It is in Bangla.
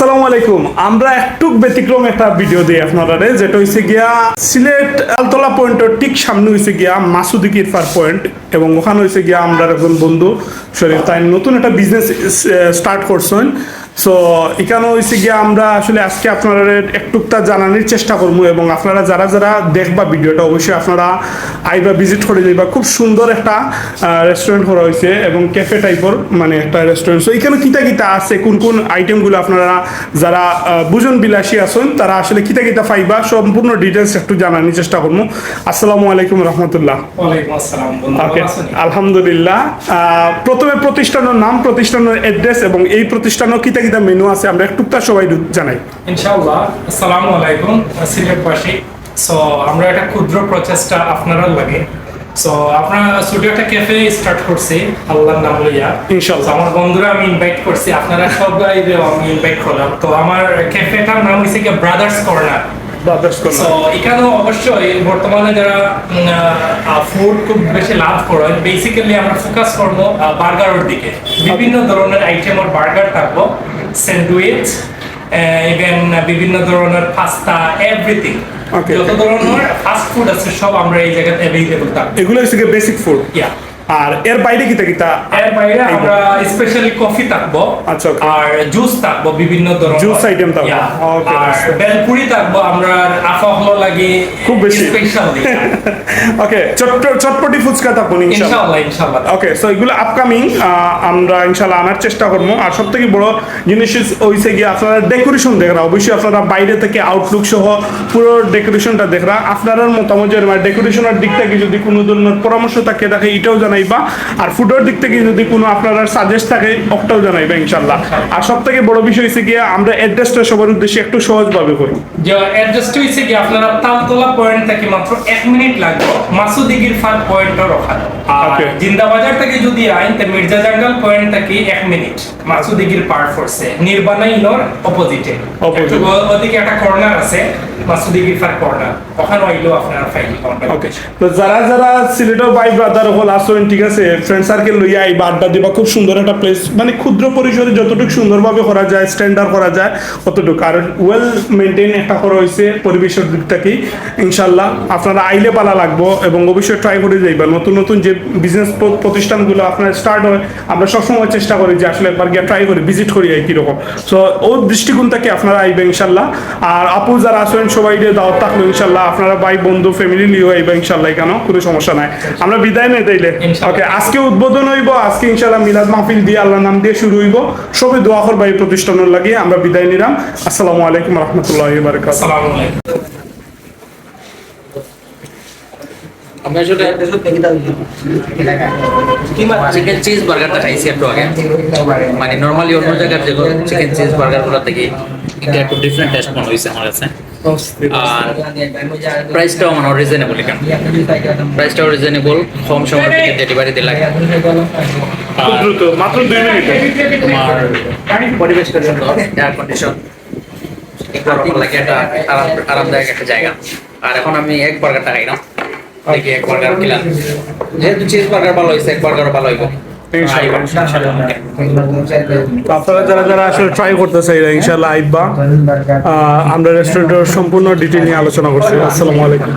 আসসালামু আলাইকুম। আমরা একটু ব্যতিক্রম একটা ভিডিও দিই আপনারা যেটা হইছে গিয়া সিলেট আলতলা পয়েন্টের ঠিক সামনে হইছে গিয়া মাসুদি কিরফার পয়েন্ট এবং ওখানে হইছে গিয়া আমরা একজন বন্ধু, শরীফ। তাই নতুন একটা বিজনেস স্টার্ট করছেন। সো এখানে হইছে গিয়ে আমরা আসলে আজকে আপনারা একটুকটা জানানোর চেষ্টা করব এবং আপনারা যারা যারা দেখবা ভিডিওটা অবশ্যই আপনারা আইবা ভিজিট করে যাইবা। খুব সুন্দর একটা রেস্টুরেন্ট করা হয়েছে এবং ক্যাফে টাইপের মানে একটা রেস্টুরেন্ট সো এখানে কিতা কিতা আছে কোন কোন আইটেমগুলো আপনারা যারা বুজন বিলাসী আছেন তারা আসলে কিতা কিতা পাইবা সম্পূর্ণ ডিটেলস একটু জানানোর চেষ্টা করব। আসসালামু আলাইকুম রহমতুল্লাহ। আলহামদুলিল্লাহ। প্রথমে প্রতিষ্ঠানের নাম প্রতিষ্ঠানের অ্যাড্রেস এবং এই প্রতিষ্ঠানও কিতা কিতা মেনু আছে আমরা একটুকটা সবাই জানাই। ইনশাআল্লাহ আসসালামু আলাইকুম সিলেটবাসী সো আমরা একটা ক্ষুদ্র প্রচেষ্টা আপনারা লাগে। সো আপনার ছোট একটা ক্যাফে স্টার্ট করছি আল্লাহর নাম লইয়া। ইনশাআল্লাহ। আমার বন্ধুরা আমি ইনভাইট করছি আপনারা সবাই আমি ইনভাইট করলাম। তো আমার ক্যাফেটার নাম হইছে কি ব্রাদার্স কর্নার এখানেও অবশ্যই বর্তমানে যারা ফুড খুব বেশি লাভ করেন বেসিক্যালি আমরা ফোকাস করব বার্গারের দিকে। বিভিন্ন ধরনের আইটেমের বার্গার থাকব। স্যান্ডউইচ ইভেন বিভিন্ন ধরনের পাস্তা এভরিথিং. যত ধরনের ফাস্ট ফুড আছে সব আমরা এই জায়গাতে অ্যাভেলেবল থাকবে। এগুলো হচ্ছে বেসিক ফুড ইয়া আর এর বাইরে কি থাকি তা? এর বাইরে আমরা স্পেশালি কফি থাকব। আচ্ছা, আর জুস থাকব বিভিন্ন ধরনের। জুস আইটেম থাকব। আর বেলপুরি থাকব আমরা আফা লাগে খুব বেশি। ওকে চটপটি ফুচকা ইনশাআল্লাহ। ইনশাআল্লাহ ওকে সো এগুলো আপকামিং আমরা আনার চেষ্টা করব। আর সব থেকে বড় জিনিস হইছে গিয়ে আপনারা ডেকোরেশন দেখরা। অবশ্যই আপনারা বাইরে থেকে আউটলুক সহ পুরো ডেকোরেশনটা দেখরা। আপনার মতামত মানে ডেকোরেশনের দিক থেকে যদি কোনো ধরনের পরামর্শ থাকে থাকে এটাও জানাইবা। আর ফুডের দিক থেকে যদি কোনো আপনার সাজেস্ট থাকে ওটাও জানাইবা ইনশাল্লাহ আর সব থেকে বড় বিষয় হচ্ছে গিয়ে আমরা অ্যাড্রেসটা সবার উদ্দেশ্যে একটু সহজভাবে করি। যে অ্যাডজাস্ট হয়েছে কি আপনারা তালতলা পয়েন্ট থেকে মাত্র এক মিনিট লাগবে। মাসুদিগির ওখানে আর জিন্দাবাজার থেকে যদি আইন তে মির্জা জাঙ্গাল পয়েন্ট থেকে এক মিনিট মাসুদিগির পার্ট ফোর্সে অপোজিটে ওদিকে একটা কর্নার আছে। মাসুদিগির ফার কর্নার ওখানে আইলেও আপনারা ফাইল ওকে তো যারা যারা সিলেটের ভাই ব্রাদার হল ঠিক আছে? ফ্রেন্ড সার্কেল লইয়া আইবা আড্ডা দিবা খুব সুন্দর একটা প্লেস মানে ক্ষুদ্র পরিসরে যতটুকু সুন্দরভাবে করা যায় স্ট্যান্ডার্ড করা যায় ততটুকু আর ওয়েল মেনটেন একটা করা হয়েছে পরিবেশের দিক থেকেই ইনশাল্লাহ আপনারা আইলে পালা লাগবো এবং অবশ্যই ট্রাই করে যাইবা। নতুন নতুন যে বিজনেস প্রতিষ্ঠানগুলো আপনার স্টার্ট হয় আমরা সবসময় চেষ্টা করি যে আসলে একবার গিয়ে ট্রাই করি ভিজিট করি এই কীরকম সো ও দৃষ্টিকোণ থেকে আপনারা আইবে ইনশাল্লাহ। আর আপু যারা আসবেন সবাই দিয়ে দাওয়াত থাকল ইনশাল্লাহ। আপনারা ভাই বন্ধু ফ্যামিলি নিয়েও আইবে ইনশাল্লাহ এখানেও কোনো সমস্যা নাই। আমরা বিদায় নেই তাইলে? ওকে আজকে উদ্বোধন হইব আজকে ইনশাল্লাহ মিলাদ মাহফিল দিয়ে আল্লাহ নাম দিয়ে শুরু হইব। সবে দোয়া করবা এই প্রতিষ্ঠানের লাগিয়ে আমরা বিদায় নিলাম। আসসালামু আলাইকুম রহমতুল্লাহ বারকাত আসসালামু আলাইকুম আমি আসলে চিকেন চিজ বার্গারটা খাইছি একটু আগে। মানে নর্মালি অন্য জায়গার যে চিকেন চিজ থেকে এটা একটু ডিফারেন্ট টেস্ট মনে হয়েছে আমার কাছে। আর প্রাইসটাও মানে রিজনেবল এখানে। প্রাইসটাও রিজনেবল কম সময়ের ভিতরে ডেলিভারি দ্রুত মাত্র দুই মিনিটে। তোমার পরিবেশটা সুন্দর এয়ার কন্ডিশন লাগে একটা আরামদায়ক একটা জায়গা। আর এখন আমি এক বার্গারটা খাইলাম দেখি এক বার্গার খেলাম যেহেতু চিজ বার্গার ভালো হয়েছে এক ভালো হইব। আপনারা যারা যারা আসলে ট্রাই করতেছে ইনশাল্লাহ আইবা আমরা রেস্টুরেন্টের সম্পূর্ণ ডিটেল নিয়ে আলোচনা করছি। আসসালামু আলাইকুম।